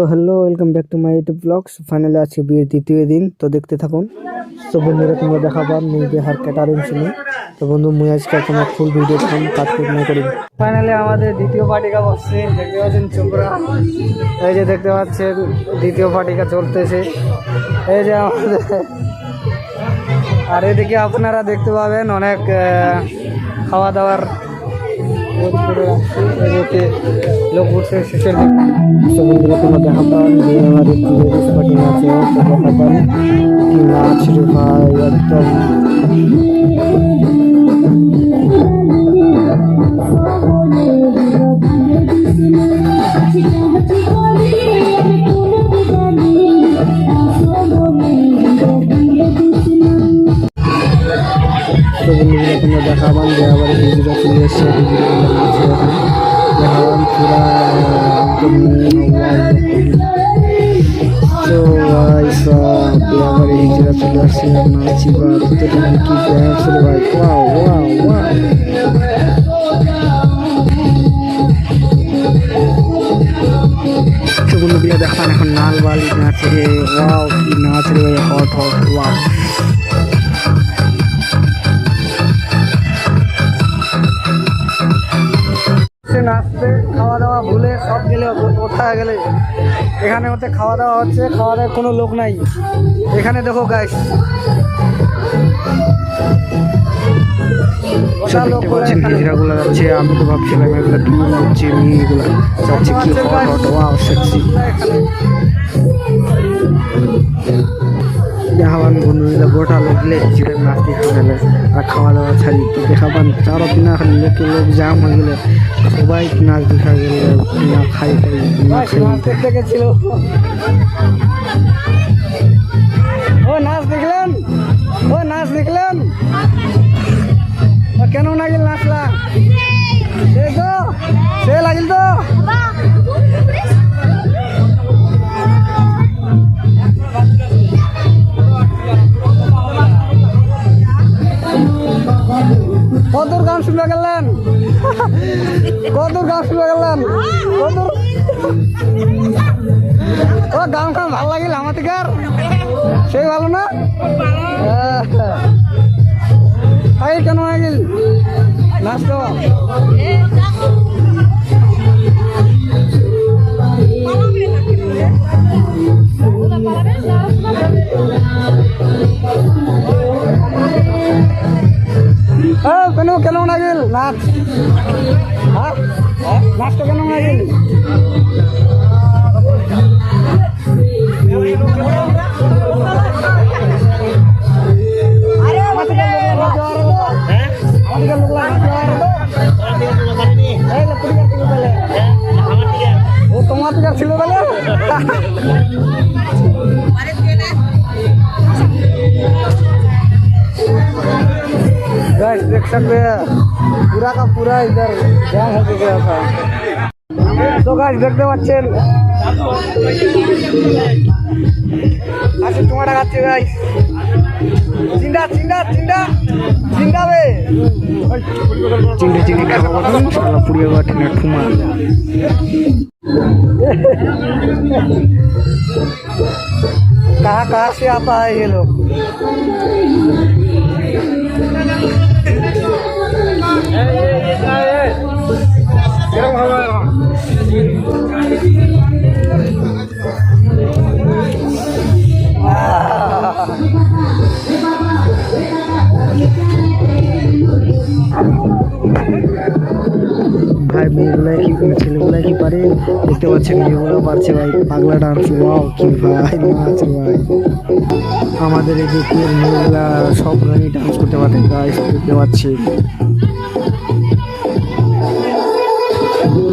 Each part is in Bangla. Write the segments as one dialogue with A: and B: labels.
A: So hello welcome back to my YouTube vlogs finally আজকে বিয়ের দ্বিতীয় দিন, তো দেখতে থাকুন। তো বন্ধুরা, তোমরা দেখাবা মেয়ে বিহার ক্যাটারিং শুনি তো বন্ধু, মুই আজকে তোমার ফুল ভিডিও ফোন কাজ করতে করি ফাইনালি আমাদের দ্বিতীয় পার্টিকা বসছে। দেখতে পাচ্ছেন চোপড়া। এই যে দেখতে পাচ্ছেন, দ্বিতীয় পার্টিকা চলতেছে। এই যে আমাদের আর এদিকে আপনারা দেখতে পাবেন অনেক খাওয়া দাওয়ার করে রাখছি এদিকে লোক উঠছে শেষের দিকে বন্ধুরা তোমরা দেখা পান যে আমার পার্টি আছে দেখা পান কি নাচ রে ভাই একদম তো হিজড়া চলে আসছে আর নাচি বা দুটো কি ড্যান্স রে ভাই ওয়াও ওয়াও ওয়াও তো বন্ধুগুলো দেখান এখন নাল বালি নাচে ওয়াও কি নাচ নাচতে খাওয়া দাওয়া ভুলে সব গেলে কোথায় গেলে। এখানে হচ্ছে খাওয়া দাওয়া হচ্ছে খাওয়া দাওয়ার কোনো লোক নাই। এখানে দেখো গাইস দেখতে পাচ্ছেন হিজড়াগুলো যাচ্ছে আমি তো ভাবছিলাম এগুলো কি হচ্ছে মেয়েগুলো যাচ্ছে কি হট ওয়াও সেক্সি দেখাবান বন্ধুরা গোটা লোকলে হিজড়ে নাচতে গেলে আর খাওয়া দাওয়া ছাড়ি, তো দেখাবান চারো দিন খালি লোকে লোক জাম হয়ে গেলে, সবাই নাচ দেখা গেলে, না খাই খাই না খাই। কতদূর গান শুনে গেলেন? কদর গান শুনে গেলেন? কদর ও, গান খান ভালো লাগিল আমার থেকে আর সেই ভালো না? আই কেন লাগিল? নাচ নাচ হ্যাঁ? নাচটা কেন লাগিল गाइस देख सकते हैं पूरा का पूरा इधर जैम हो गया था तो गाइस देखते পাচ্ছেন আচ্ছা তোমাটা খাচ্ছে গাইস চিন্তা চিন্তা চিন্তা চিন্তাবে চিন্তা চিন্তা খাওয়া বলুন সারা পুড়িয়ে বাটি না ঠুমা कहाँ कहाँ से आता है ये लोग ভাই, মেয়েগুলাই কি করে, ছেলেগুলাই কি পারে? দেখতে পাচ্ছেন, মেয়েগুলো পারছে ভাই। পাগলা ডান্স ওয়াও কি ভাই, নাচ ভাই। আমাদের এদিকে মেয়েগুলা সব গানই ডান্স করতে পারে গাইস দেখতে পাচ্ছি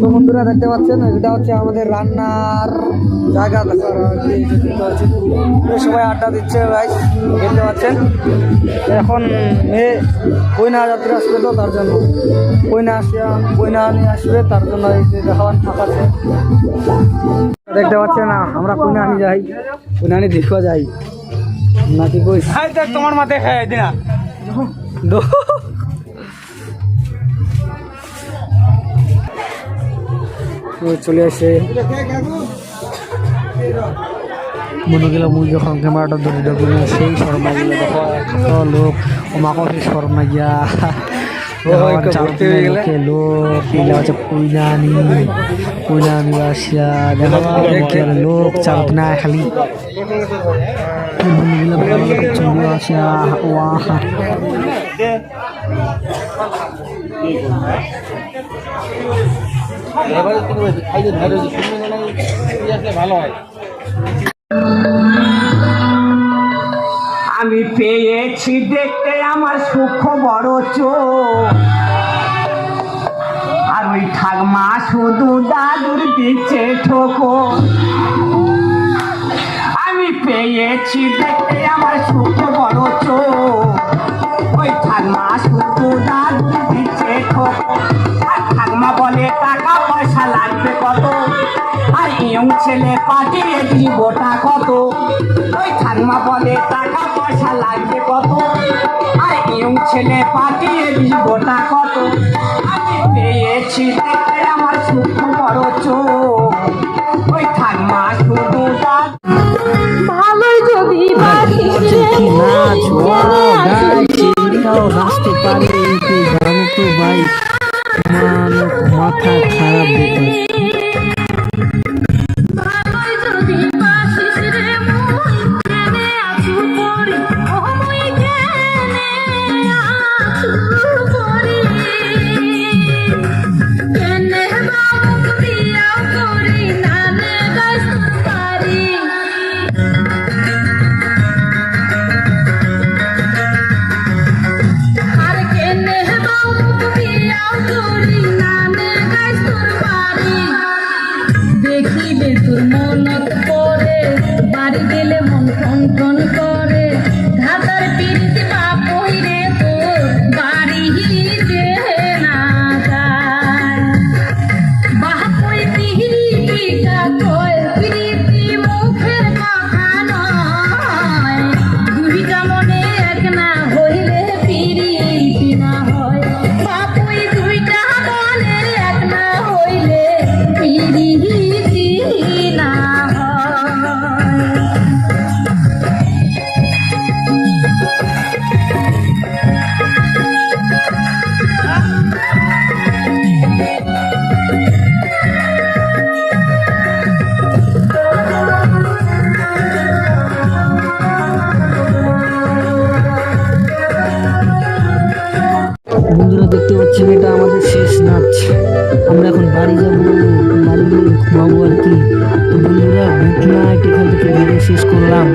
A: তো বন্ধুরা দেখতে পাচ্ছেন এটা হচ্ছে আমাদের রান্নার জায়গা। সবাই আড্ডা দিচ্ছে ভাই দেখতে পাচ্ছেন? এখন মেয়ে কইনা যাত্রী আসবে তো তার জন্য। কইনা আসিয়া কইনা নিয়ে আসবে তার জন্য এই যে দেখাবান থাকাছে দেখতে পাচ্ছেন না আমরা কইনা আনি যাই। কইনা আনি দেখবা যাই। নাকি কই?
B: তোমার মাথায় খাই দিনা।
A: চলে আসে। মনে গেল মুই যখন ক্যামেরাটা ধরে দেখি না সেই শর্মা গেলে দেখো এত লোক আমাকেও সেই শর্মা গিয়া লোক এগুলো হচ্ছে কুইনানি কুইনানি আসিয়া দেখা লোক চালত না খালি চলে আসিয়া
B: আমি পেয়েছি দেখতে আমার সুখ বড় চোখ। আর ওই ঠাকমা শুধু দাদুর দিচ্ছে ঠোকো। আমি পেয়েছি দেখতে আমার সুখ বড় চোখ। ওই ঠাকমা শুধু দাদুর ছেলে পাঠিয়ে দিবটা কত? ওই ঠাকমা বলে টাকা পয়সা লাগবে কত? আর ইয়ং ছেলে পাঠিয়ে দিবটা কত? আমি পেয়েছি দেখতে আমার সুখ বড় চোখ। ওই ঠাকমা শুধু
C: ভালোই যদি
A: নাচ ওয়াও পারে এই গানে তো ভাই। পাচ্ছেন এটা আমাদের শেষ নাচ। আমরা এখন বাড়ি যাব। বাড়ি ঘুমাবো আর কি। তো বন্ধুরা গুড নাইট এখান থেকে ভিডিও শেষ করলাম।